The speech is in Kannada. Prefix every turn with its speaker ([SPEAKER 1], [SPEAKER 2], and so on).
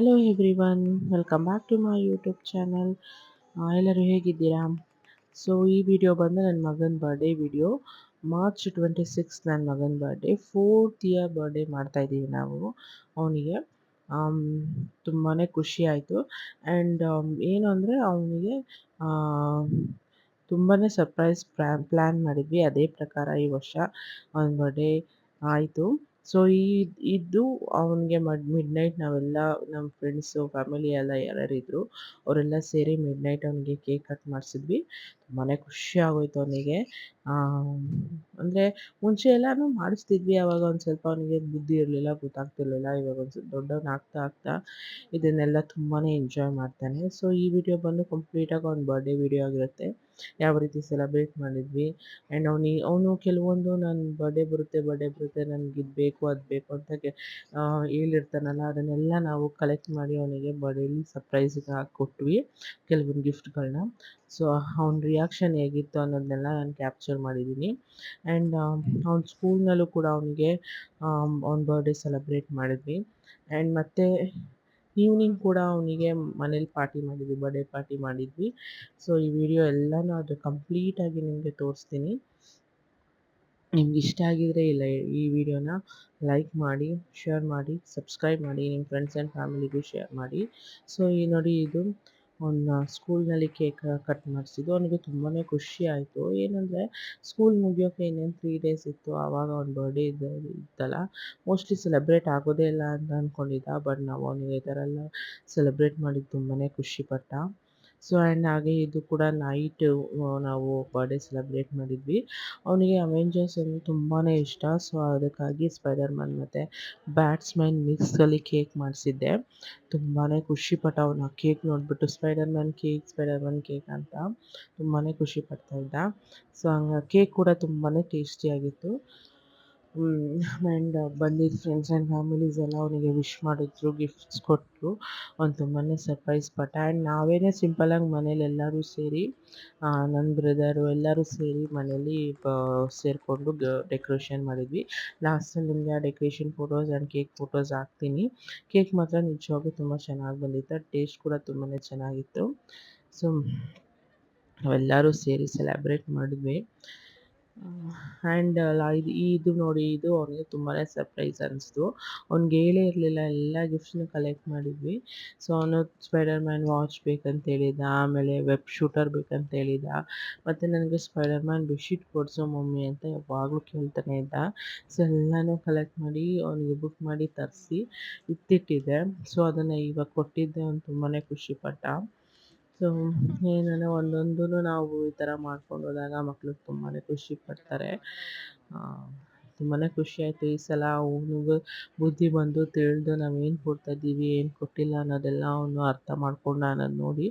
[SPEAKER 1] Hello everyone welcome back to my YouTube channel ಎಲ್ಲರೂ ಹೇಗಿದ್ದೀರಾ? ಸೊ ಈ ವಿಡಿಯೋ ಬಂದು ನನ್ನ ಮಗನ birthday video March twenty six ನನ್ನ ಮಗನ ಬರ್ಡೇ ಫೋರ್ತ್ ಇಯರ್ ಬರ್ಡೇ ಮಾಡ್ತಾಯಿದ್ದೀವಿ ನಾವು, ಅವನಿಗೆ. ತುಂಬಾ ಖುಷಿ ಆಯಿತು. ಆ್ಯಂಡ್ ಏನು ಅಂದರೆ ಅವನಿಗೆ ತುಂಬಾ ಸರ್ಪ್ರೈಸ್ ಪ್ಲ್ಯಾನ್ ಮಾಡಿದ್ವಿ. ಅದೇ ಪ್ರಕಾರ ಈ ವರ್ಷ ಅವನ ಬರ್ಡೇ ಆಯಿತು. ಸೊ ಈ ಇದು ಅವನಿಗೆ ಮಡ್ ಮಿಡ್ ನೈಟ್ ನಾವೆಲ್ಲ ನಮ್ಮ ಫ್ರೆಂಡ್ಸು ಫ್ಯಾಮಿಲಿ ಎಲ್ಲ ಯಾರ್ಯಾರಿದ್ರು, ಅವರೆಲ್ಲ ಸೇರಿ ಮಿಡ್ ನೈಟ್ ಅವನಿಗೆ ಕೇಕ್ ಕಟ್ ಮಾಡಿಸಿದ್ವಿ. ತುಂಬಾ ಖುಷಿ ಆಗೋಯ್ತು ಅವನಿಗೆ. ಅಂದರೆ ಮುಂಚೆ ಎಲ್ಲನೂ ಮಾಡಿಸ್ತಿದ್ವಿ, ಅವಾಗ ಒಂದು ಸ್ವಲ್ಪ ಅವನಿಗೆ ಬುದ್ಧಿ ಇರಲಿಲ್ಲ, ಗೊತ್ತಾಗ್ತಿರ್ಲಿಲ್ಲ. ಇವಾಗ ಒಂದು ಸ್ವಲ್ಪ ದೊಡ್ಡವನು ಆಗ್ತಾ ಇದನ್ನೆಲ್ಲ ತುಂಬಾ ಎಂಜಾಯ್ ಮಾಡ್ತಾನೆ. ಸೊ ಈ ವಿಡಿಯೋ ಬಂದು ಕಂಪ್ಲೀಟಾಗಿ ಅವ್ನ ಬರ್ಡೇ ವಿಡಿಯೋ ಆಗಿರುತ್ತೆ. ಯಾವ ರೀತಿ ಸೆಲೆಬ್ರೇಟ್ ಮಾಡಿದ್ವಿ. ಆ್ಯಂಡ್ ಅವನಿ, ಅವನು ಕೆಲವೊಂದು ನನ್ನ ಬರ್ಡೇ ಬರುತ್ತೆ ಬರ್ಡೇ ಬರುತ್ತೆ, ನನಗೆ ಇದು ಬೇಕು, ಅದು ಬೇಕು ಅಂತ ಹೇಳಿರ್ತಾನಲ್ಲ, ಅದನ್ನೆಲ್ಲ ನಾವು ಕಲೆಕ್ಟ್ ಮಾಡಿ ಅವನಿಗೆ ಬರ್ಡೇಲಿ ಸರ್ಪ್ರೈಸಿಗೆ ಕೊಟ್ವಿ ಕೆಲವೊಂದು ಗಿಫ್ಟ್ಗಳನ್ನ ಸೊ, ಅವ್ನ ರಿಯಾಕ್ಷನ್ ಹೇಗಿತ್ತು ಅನ್ನೋದನ್ನೆಲ್ಲ ನಾನು ಕ್ಯಾಪ್ಚರ್ ಮಾಡಿದ್ದೀನಿ. ಆ್ಯಂಡ್ ಅವ್ನ ಸ್ಕೂಲ್ನಲ್ಲೂ ಕೂಡ ಅವನಿಗೆ ಅವ್ನ ಬರ್ಡೇ ಸೆಲೆಬ್ರೇಟ್ ಮಾಡಿದ್ವಿ. ಆ್ಯಂಡ್ ಮತ್ತು ಈವ್ನಿಂಗ್ ಕೂಡ ಅವನಿಗೆ ಮನೇಲಿ ಪಾರ್ಟಿ ಮಾಡಿದ್ವಿ ಬರ್ಡೇ ಪಾರ್ಟಿ ಮಾಡಿದ್ವಿ. ಸೊ ಈ ವಿಡಿಯೋ ಎಲ್ಲನೂ ಅದು ಕಂಪ್ಲೀಟಾಗಿ ನಿಮಗೆ ತೋರಿಸ್ತೀನಿ. ನಿಮ್ಗೆ ಇಷ್ಟ ಆಗಿದ್ರೆ ಇಲ್ಲ, ಈ ವಿಡಿಯೋನ ಲೈಕ್ ಮಾಡಿ ಶೇರ್ ಮಾಡಿ ಸಬ್ಸ್ಕ್ರೈಬ್ ಮಾಡಿ ನಿಮ್ಮ ಫ್ರೆಂಡ್ಸ್ ಆ್ಯಂಡ್ ಫ್ಯಾಮಿಲಿಗೂ ಶೇರ್ ಮಾಡಿ. ಸೊ ಈ ನೋಡಿ ಇದು. ಅವನ್ನ ಸ್ಕೂಲ್ನಲ್ಲಿ ಕೇಕ್ ಕಟ್ ಮಾಡಿಸಿದ್ದು, ಅವನಿಗೆ ತುಂಬಾ ಖುಷಿ ಆಯಿತು. ಏನಂದರೆ, ಸ್ಕೂಲ್ ಮುಗಿಯೋಕೆ ಇನ್ನೇನು ತ್ರೀ ಡೇಸ್ ಇತ್ತು, ಆವಾಗ ಅವ್ನ ಬರ್ಡೇ ಇದ್ದ, ಇತ್ತಲ್ಲ. ಮೋಸ್ಟ್ಲಿ ಸೆಲೆಬ್ರೇಟ್ ಆಗೋದೇ ಇಲ್ಲ ಅಂತ ಅಂದ್ಕೊಂಡಿದ್ದ ಬಟ್ ನಾವು ಅವನಿಗೆ ಈ ಥರ ಎಲ್ಲ ಸೆಲೆಬ್ರೇಟ್ ಮಾಡಿದ್ದು ತುಂಬಾ ಖುಷಿಪಟ್ಟ ಸೊ ಆ್ಯಂಡ್ ಹಾಗೆ ಇದು ಕೂಡ ನೈಟ್ ನಾವು ಬರ್ಡೇ ಸೆಲೆಬ್ರೇಟ್ ಮಾಡಿದ್ವಿ. ಅವನಿಗೆ ಅವೆಂಜರ್ಸ್ ಅಂದರೆ ತುಂಬಾ ಇಷ್ಟ. ಸೊ ಅದಕ್ಕಾಗಿ ಸ್ಪೈಡರ್ ಮ್ಯಾನ್ ಮತ್ತು ಬ್ಯಾಟ್ಸ್ಮ್ಯಾನ್ ಮಿಕ್ಸಲ್ಲಿ ಕೇಕ್ ಮಾಡಿಸಿದ್ದೆ. ತುಂಬಾ ಖುಷಿಪಟ್ಟ ಅವನು ಆ ಕೇಕ್ ನೋಡಿಬಿಟ್ಟು spider man cake spider man cake ಅಂತ ತುಂಬಾ ಖುಷಿ ಇದ್ದ. ಸೊ ಹಂಗೆ ಕೇಕ್ ಕೂಡ ತುಂಬಾ ಟೇಸ್ಟಿಯಾಗಿತ್ತು ಆ್ಯಂಡ್ ಬಂದಿದ್ದ ಫ್ರೆಂಡ್ಸ್ ಆ್ಯಂಡ್ ಫ್ಯಾಮಿಲೀಸ್ ಎಲ್ಲ ಅವನಿಗೆ ವಿಶ್ ಮಾಡಿದ್ರು ಗಿಫ್ಟ್ಸ್ ಕೊಟ್ಟರು ಅವ್ನು ತುಂಬಾ ಸರ್ಪ್ರೈಸ್ ಪಟ್ಟ. ಆ್ಯಂಡ್ ನಾವೇ ಸಿಂಪಲಾಗಿ ಮನೇಲಿ ಎಲ್ಲರೂ ಸೇರಿ ನನ್ನ ಬ್ರದರು ಎಲ್ಲರೂ ಸೇರಿ ಮನೇಲಿ ಸೇರಿಕೊಂಡು ಡೆಕೋರೇಷನ್ ಮಾಡಿದ್ವಿ. ಲಾಸ್ಟಲ್ಲಿ ನಿಮಗೆ ಆ decoration photos and cake photos ಹಾಕ್ತೀನಿ. ಕೇಕ್ ಮಾತ್ರ ನಿಜವಾಗ್ಲೂ ತುಂಬ ಚೆನ್ನಾಗಿ ಬಂದಿತ್ತು. ಟೇಸ್ಟ್ ಕೂಡ ತುಂಬಾ ಚೆನ್ನಾಗಿತ್ತು. ಸೊ ನಾವೆಲ್ಲರೂ ಸೇರಿ ಸೆಲೆಬ್ರೇಟ್ ಮಾಡಿದ್ವಿ. ಆ್ಯಂಡ್ ಇದು ಇದು ನೋಡಿ, ಇದು ಅವನಿಗೆ ತುಂಬಾ ಸರ್ಪ್ರೈಸ್ ಅನಿಸ್ತು. ಅವ್ನಿಗೆ ಹೇಳೇ ಇರಲಿಲ್ಲ, ಎಲ್ಲ ಗಿಫ್ಟ್ಸ್ನ ಕಲೆಕ್ಟ್ ಮಾಡಿದ್ವಿ. ಸೊ ಅವನು ಸ್ಪೈಡರ್ ಮ್ಯಾನ್ ವಾಚ್ ಬೇಕಂತ ಹೇಳಿದ ಆಮೇಲೆ ವೆಬ್ ಶೂಟರ್ ಬೇಕಂತ ಹೇಳಿದ ಮತ್ತು ನನಗೆ ಸ್ಪೈಡರ್ ಮ್ಯಾನ್ ಬೆಡ್ಶೀಟ್ ಕೊಡಿಸೋ ಮಮ್ಮಿ ಅಂತ ಯಾವಾಗಲೂ ಕೇಳ್ತಾನೆ ಇದ್ದ. ಸೊ ಎಲ್ಲನೂ ಕಲೆಕ್ಟ್ ಮಾಡಿ, ಅವನಿಗೆ ಬುಕ್ ಮಾಡಿ ತರಿಸಿ ಇತ್ತಿಟ್ಟಿದ್ದೆ ಸೊ ಅದನ್ನು ಇವಾಗ ಕೊಟ್ಟಿದ್ದೆ, ಅವ್ನು ತುಂಬಾ ಖುಷಿಪಟ್ಟ. ಸೊ ಏನಂದರೆ ಒಂದೊಂದೂ ನಾವು ಈ ಥರ ಮಾಡ್ಕೊಂಡು ಹೋದಾಗ ಮಕ್ಕಳು ತುಂಬಾ ಖುಷಿ ಪಡ್ತಾರೆ. ತುಂಬಾ ಖುಷಿ ಆಯಿತು. ಈ ಸಲ ಅವನಿಗೆ ಬುದ್ಧಿ ಬಂದು ತಿಳಿದು ನಾವೇನು ಏನು ಕೊಡ್ತಾ ಇದ್ದೀವಿ, ಏನು ಕೊಟ್ಟಿಲ್ಲ ಅನ್ನೋದೆಲ್ಲ ಅವನು ಅರ್ಥ ಮಾಡ್ಕೊಂಡ ಅನ್ನೋದು ನೋಡಿ